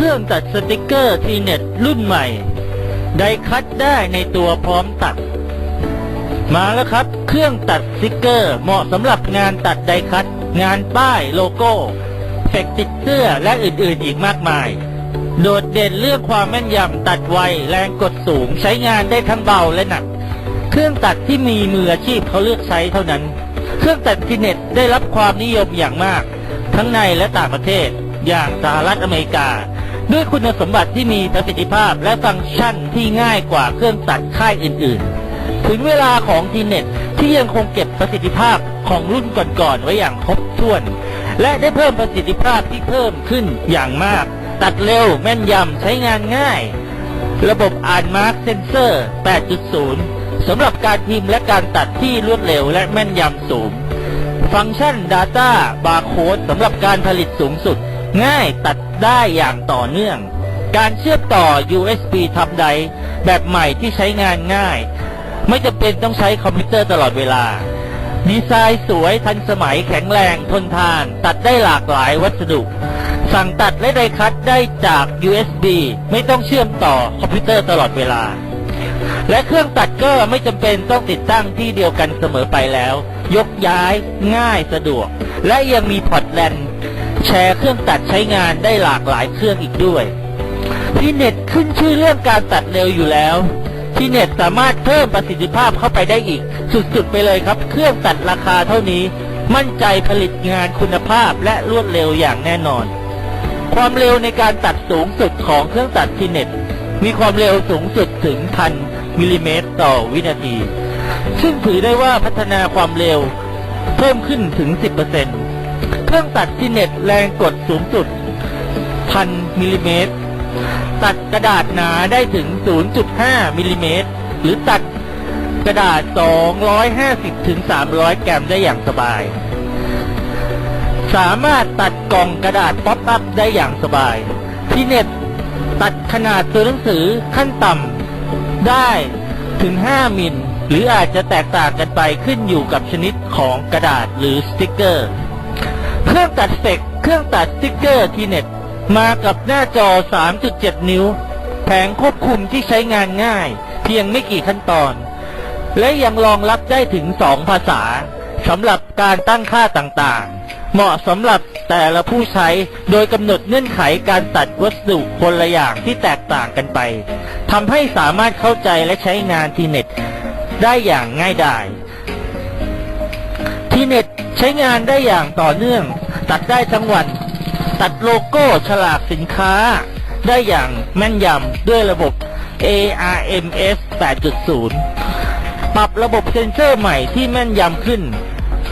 รื่องตัดสติกเกอร์ทีเน็ตรุ่นใหม่ ไดคัตได้ในตัวพร้อมตัด มาแล้วครับ เครื่องตัดสติกเกอร์เหมาะสำหรับงานตัดไดคัตงานป้ายโลโก้เฟกติดเสื้อและอื่นๆอีกมากมาย โดดเด่นเรื่องความแม่นยำตัดไวแรงกดสูงใช้งานได้ทั้งเบาและหนัก เครื่องตัดที่มีมืออาชีพเขาเลือกใช้เท่านั้น เครื่องตัดทีเน็ตได้รับความนิยมอย่างมาก ทั้งในและต่างประเทศอย่างสหรัฐอเมริกา ด้วยคุณสมบัติที่มีประสิทธิภาพและฟังก์ชันที่ง่ายกว่าเครื่องตัดค่ายอื่นๆ ถึงเวลาของทีเน็ตที่ยังคงเก็บประสิทธิภาพของรุ่นก่อนๆไว้อย่างครบถ้วน และได้เพิ่มประสิทธิภาพที่เพิ่มขึ้นอย่างมาก ตัดเร็วแม่นยำใช้งานง่าย ระบบอ่านมาร์กเซนเซอร์ 8.0 สำหรับการพิมพ์และการตัดที่รวดเร็วและแม่นยำสูง ฟังก์ชัน Data Barcode สำหรับการผลิตสูงสุด ง่ายตัดได้อย่างต่อเนื่อง การเชื่อมต่อ USB ทำไดแบบใหม่ที่ใช้งานง่าย ไม่จำเป็นต้องใช้คอมพิวเตอร์ตลอดเวลา ดีไซน์สวยทันสมัยแข็งแรงทนทาน ตัดได้หลากหลายวัสดุ สั่งตัดและไดคัตได้จาก USB ไม่ต้องเชื่อมต่อคอมพิวเตอร์ตลอดเวลา และเครื่องตัดก็ไม่จำเป็นต้องติดตั้งที่เดียวกันเสมอไปแล้ว ยกย้ายง่ายสะดวก และยังมีพอร์ตแลน แชร์เครื่องตัดใช้งานได้หลากหลายเครื่องอีกด้วย พีเน็ตขึ้นชื่อเรื่องการตัดเร็วอยู่แล้วพีเน็ตสามารถเพิ่มประสิทธิภาพเข้าไปได้อีก สุดๆไปเลยครับ เครื่องตัดราคาเท่านี้ มั่นใจผลิตงานคุณภาพและรวดเร็วอย่างแน่นอน ความเร็วในการตัดสูงสุดของเครื่องตัดทีเน็ตมีความเร็วสูงสุดถึงพันมิลลิเมตรต่อวินาที ซึ่งถือได้ว่าพัฒนาความเร็วเพิ่มขึ้นถึง 10% เครื่องตัดที่เน็ตแรงกดสูงสุดพันมิลลิเมตร ตัดกระดาษหนาได้ถึง 0.5มิลลิเมตร หรือตัดกระดาษ 250ถึง300 กรัมได้อย่างสบาย สามารถตัดกล่องกระดาษป๊อปอัพได้อย่างสบาย ที่เน็ตตัดขนาดตัวหนังสือขั้นต่ำได้ถึง 5 มิล หรืออาจจะแตกต่างกันไปขึ้นอยู่กับชนิดของกระดาษหรือสติกเกอร์ เครื่องตัดเฟกเครื่องตัดสติกเกอร์ทีเน็ต มากับหน้าจอ 3.7 นิ้ว แผงควบคุมที่ใช้งานง่าย เพียงไม่กี่ขั้นตอน และยังรองรับได้ถึง 2 ภาษาสำหรับการตั้งค่าต่างๆ เหมาะสำหรับแต่ละผู้ใช้โดยกำหนดเงื่อนไขการตัดวัสดุคนละอย่างที่แตกต่างกันไปทำให้สามารถเข้าใจและใช้งานทีเน็ตได้อย่างง่ายดายทีเน็ต ใช้งานได้อย่างต่อเนื่อง ตัดได้ทั้งวัน ตัดโลโก้ฉลากสินค้า ได้อย่างแม่นยำด้วยระบบ ARMS 8.0 ปรับระบบเซ็นเซอร์ใหม่ที่แม่นยำขึ้น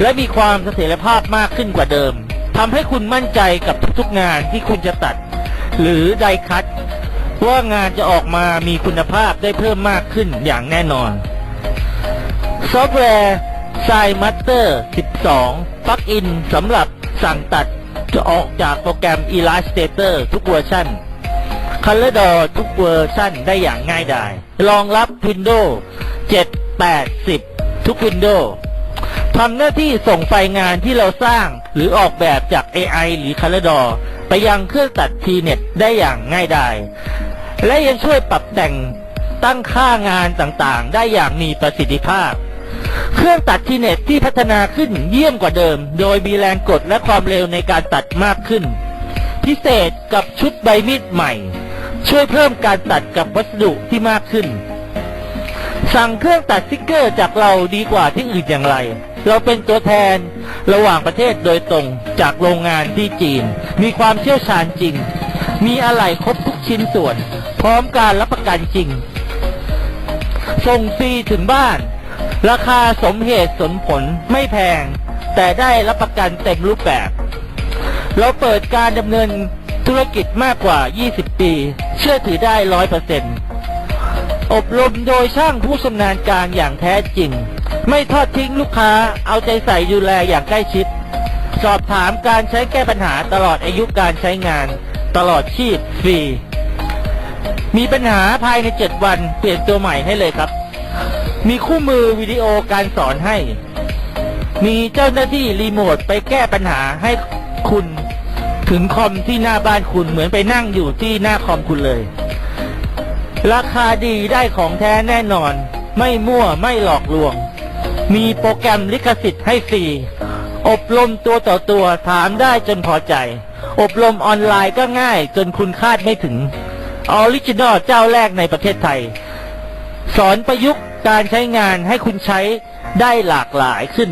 และมีความเสถียรภาพมากขึ้นกว่าเดิมทำให้คุณมั่นใจกับทุกๆงานที่คุณจะตัด หรือไดคัตว่างานจะออกมามีคุณภาพได้เพิ่มมากขึ้นอย่างแน่นอน ซอฟต์แวร์ s i m a s t e r 12 ปลั๊กอินสำหรับสั่งตัดจะออกจากโปรแกรม Illustrator ทุกเวอร์ชัน ColorDaw ทุกเวอร์ชันได้อย่างง่ายดาย รองรับ Windows 7 8 10 ทุก Windows ทำหน้าที่ส่งไฟงานที่เราสร้างหรือออกแบบจาก AI หรือ ColorDaw ไปยังเครื่องตัด TNet ได้อย่างง่ายดาย และยังช่วยปรับแต่งตั้งค่างานต่างๆ ได้อย่างมีประสิทธิภาพ เครื่องตัดทีเน็ตที่พัฒนาขึ้นเยี่ยมกว่าเดิม โดยมีแรงกดและความเร็วในการตัดมากขึ้น พิเศษกับชุดใบมีดใหม่ ช่วยเพิ่มการตัดกับวัสดุที่มากขึ้น สั่งเครื่องตัดสติกเกอร์จากเราดีกว่าที่อื่นอย่างไร เราเป็นตัวแทนระหว่างประเทศโดยตรงจากโรงงานที่จีน มีความเชี่ยวชาญจริง มีอะไหล่ครบทุกชิ้นส่วน พร้อมการรับประกันจริง ส่งฟรีถึงบ้าน ราคาสมเหตุสมผลไม่แพง แต่ได้รับประกันเต็มรูปแบบ เราเปิดการดำเนินธุรกิจมากกว่า 20 ปี เชื่อถือได้ร้อยเปอร์เซ็นต์อบรมโดยช่างผู้ชำนาญการอย่างแท้จริง ไม่ทอดทิ้งลูกค้าเอาใจใส่ดูแลอย่างใกล้ชิด สอบถามการใช้แก้ปัญหาตลอดอายุการใช้งาน ตลอดชีพฟรี มีปัญหาภายใน 7 วันเปลี่ยนตัวใหม่ให้เลยครับ มีคู่มือวิดีโอการสอนให้ มีเจ้าหน้าที่รีโมทไปแก้ปัญหาให้คุณถึงคอมที่หน้าบ้านคุณเหมือนไปนั่งอยู่ที่หน้าคอมคุณเลย ราคาดีได้ของแท้แน่นอน ไม่มั่วไม่หลอกลวง มีโปรแกรมลิขสิทธิ์ให้ฟรีอบรมตัวต่อตัวถามได้จนพอใจ อบรมออนไลน์ก็ง่ายจนคุณคาดไม่ถึงออริจินอลเจ้าแรกในประเทศไทย สอนประยุกต์ การใช้งานให้คุณใช้ได้หลากหลายขึ้น